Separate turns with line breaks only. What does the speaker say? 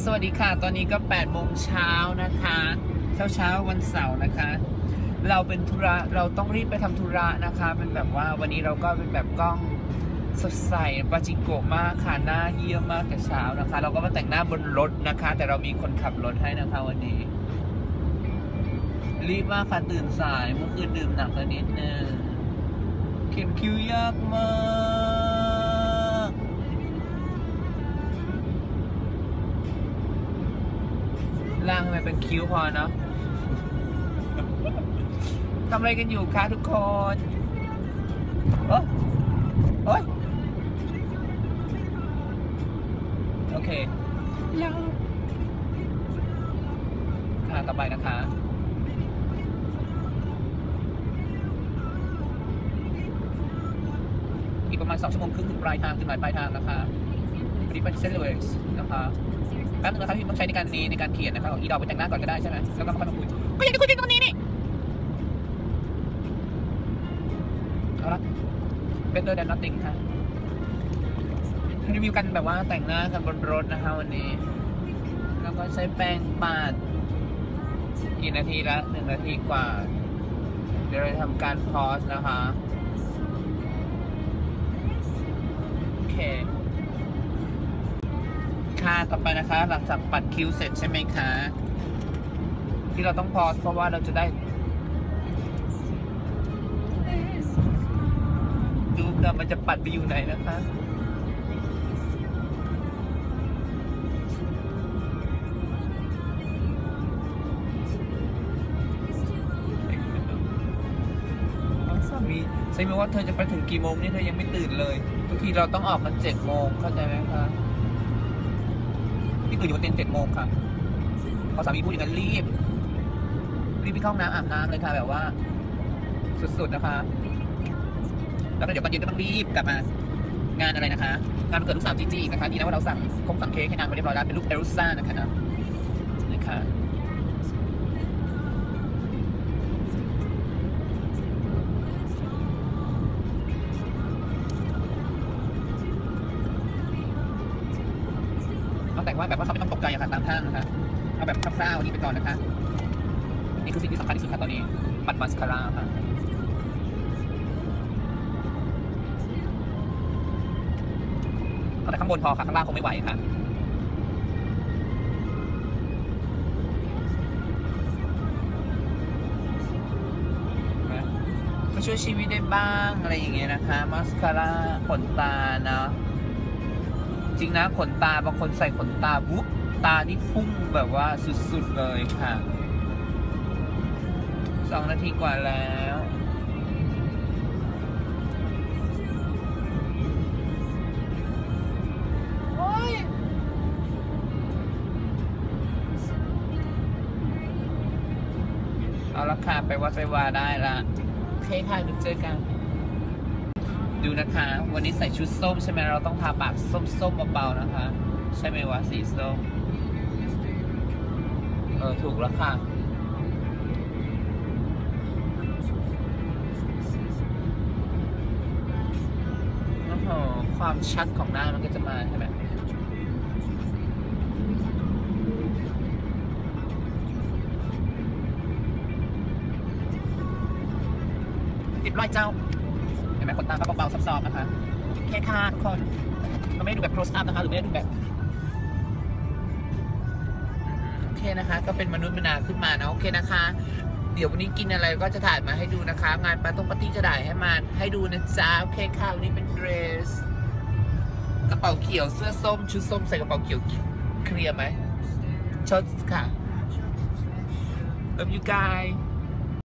สวัสดีค่ะ ตอนนี้ก็8โมงเช้านะคะ เช้าเช้าวันเสาร์นะคะ เราเป็นธุระ เราต้องรีบไปทำธุระนะคะ เป็นแบบว่าวันนี้เราก็เป็นแบบกล้องสดใสปาจิโกะมากค่ะ หน้าเยี่ยมมากแต่เช้านะคะ เราก็มาแต่งหน้าบนรถนะคะ แต่เรามีคนขับรถให้นะคะวันนี้ รีบมากค่ะตื่นสาย เมื่อคืนดื่มหนักไปนิดนึงเข็มคิวยากมาก ล่างทำไมเป็นคิ้วพอเนาะทำอะไรกันอยู่คะทุกคนโอ้โอ้ยโอเคแล้วค่ะต่อไปนะคะอีกประมาณ2ชั่วโมงครึ่งถึงปลายทางถึงหมายปลายทางนะคะวันนี้เป็นเซนเลสนะคะ แป๊บนึงนะครับที่ต้องใช้ในการนี้ในการเขียนนะคะเอาอีดอกไปแต่งหน้าก่อนก็ได้ใช่ไหมแล้วก็มาคุยก็ยังจะคุยกันตรงนี้นี่เอาละ better than nothing ค่ะรีวิวกันแบบว่าแต่งหน้ากันบนรถนะคะวันนี้ แล้วก็ใช้แป้งปาดกี่นาทีละหนึ่งนาทีกว่า เดี๋ยวเราจะทำการพอสนะคะ โอเค ค่ะ ต่อไปนะคะ หลังจากปัดคิ้วเสร็จใช่ไหมคะ ที่เราต้องพอสเพราะว่าเราจะได้ ดูเผื่อมันจะปัดไปอยู่ไหนนะคะน้องสามีใช่ไหมว่าเธอจะไปถึงกี่โมงนี่เธอยังไม่ตื่นเลยทุกทีเราต้องออกกันเจ็ดโมงเข้าใจไหมคะ พี่คืออยู่บนเต็นเจ็ดโมงค่ะพอสามีพูดอย่างนั้นรีบ รีบไปเข้าห้องน้ำอาบน้ำเลยค่ะ แบบว่า สุดๆนะคะ แล้วก็เดี๋ยวตอนเย็นก็ต้องรีบกลับมางานอะไรนะคะ งานวันเกิดลูกสาวจีจีนะคะนี่นะว่าเราสั่งคงสั่งเค้กให้นางไปเรียบร้อยแล้วเป็นลูกเอรุซ่านะคะนะนี่ค่ะ ต้องแต่งว่าแบบว่าเขาไม่ต้องตกใจอะค่ะตามห้างนะคะเอาแบบคร่าวๆนี่ไปก่อนนะคะนี่คือสิ่งที่สำคัญที่สุดค่ะตอนนี้ปัดมาสคาร่าค่ะเอาแต่ข้างบนพอค่ะ ข้างล่างคงไม่ไหวค่ะมาช่วยชีวิตได้บ้างอะไรอย่างเงี้ยนะคะ มาสคาร่าขนตาเนาะ จริงนะขนตาบางคนใส่ขนตาปุ๊บตานี่พุ่งแบบว่าสุดๆเลยค่ะสองนาทีกว่าแล้วโอ้ยเอาละค่ะ ไปวัดไปวาได้ละ โอเคค่ะเดี๋ยวเจอกัน ดูนะคะ วันนี้ใส่ชุดส้มใช่ไหมเราต้องทาปากส้มๆเบาๆนะคะ ใช่ไหมวะสีส้มเออถูกแล้วค่ะโอ้โหความชัดของหน้ามันก็จะมาใช่ไหมติดรอยเจ้า ห็นไหมขนตาก็เบาๆซอฟๆนะคะแค่ค่ะทุกคนเราไม่ได้ดูแบบ close up นะคะ หรือไม่ได้ดูแบบโอเคนะคะ ก็เป็นมนุษย์มนาขึ้นมานะโอเคนะคะ เดี๋ยววันนี้กินอะไรก็จะถ่ายมาให้ดูนะคะ งานปาตรงปาร์ตี้จะถ่ายให้มาให้ดูนะจ๊ะโอเคค่ะวันนี้เป็นเดรสกระเป๋าเขียวเสื้อส้ม ชุดส้มใส่กระเป๋าเขียวเคลียร์ไหมชดค่ะ Love you guys